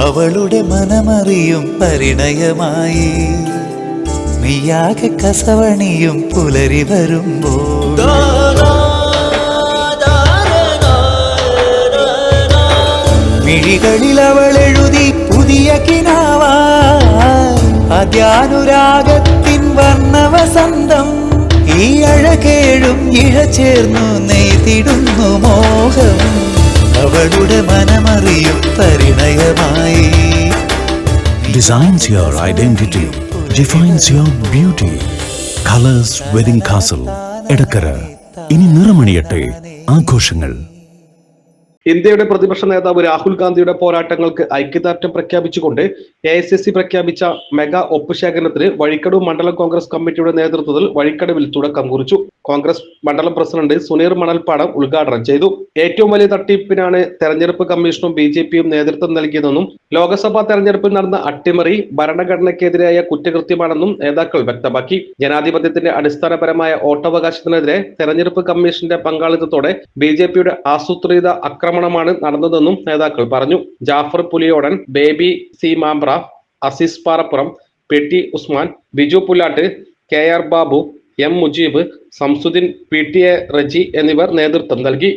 അവളുടെ മനമറിയും പരിണയമായി. നീയാകെ കസവണിയും പുലരി വരുമ്പോൾ. മിഴികളിൽ അവൾ എഴുതി പുതിയ കിനാവായി. അദ്യാനുരാഗത്തിൻ വർണവസന്തം ഈ അഴകേഴും ഇഴ ചേർന്നു നെയ്തിടുന്നു മോഹം. അവളുടെ മനമറിയും പരിണയമായി. Designs your identity defines your beauty Colors wedding Castle, Edakkara. ഇനി നിറമണിയട്ടെ ആഘോഷങ്ങൾ. ഇന്ത്യയുടെ പ്രതിപക്ഷ നേതാവ് രാഹുൽ ഗാന്ധിയുടെ പോരാട്ടങ്ങൾക്ക് ഐക്യദാർഢ്യം പ്രഖ്യാപിച്ചുകൊണ്ട് എ ഐ സി സി പ്രഖ്യാപിച്ച മെഗാ ഒപ്പ് ശേഖരണത്തിന് വഴിക്കടവ് മണ്ഡലം കോൺഗ്രസ് കമ്മിറ്റിയുടെ നേതൃത്വത്തിൽ വഴിക്കടവിൽ തുടക്കം കുറിച്ചു. കോൺഗ്രസ് മണ്ഡലം പ്രസിഡന്റ് സുനീർ മണൽപ്പാടം ഉദ്ഘാടനം ചെയ്തു. ഏറ്റവും വലിയ തട്ടിപ്പിനാണ് തെരഞ്ഞെടുപ്പ് കമ്മീഷനും ബി ജെ പിയും നേതൃത്വം നൽകിയതെന്നും ലോക്സഭാ തെരഞ്ഞെടുപ്പിൽ നടന്ന അട്ടിമറി ഭരണഘടനയ്ക്കെതിരായ കുറ്റകൃത്യമാണെന്നും നേതാക്കൾ വ്യക്തമാക്കി. ജനാധിപത്യത്തിന്റെ അടിസ്ഥാനപരമായ വോട്ടവകാശത്തിനെതിരെ തെരഞ്ഞെടുപ്പ് കമ്മീഷന്റെ പങ്കാളിത്തത്തോടെ ബി ജെ പിയുടെ ആസൂത്രിത ആക്രമണമാണ് നടന്നതെന്നും നേതാക്കൾ പറഞ്ഞു. Jafar Puliyodan Baby C Mambra Aziz Parappuram P T Usman Biju Pullattu K R Babu M Mujeeb Samsudheen P T A Reji എന്നിവർ നേതൃത്വം നൽകി.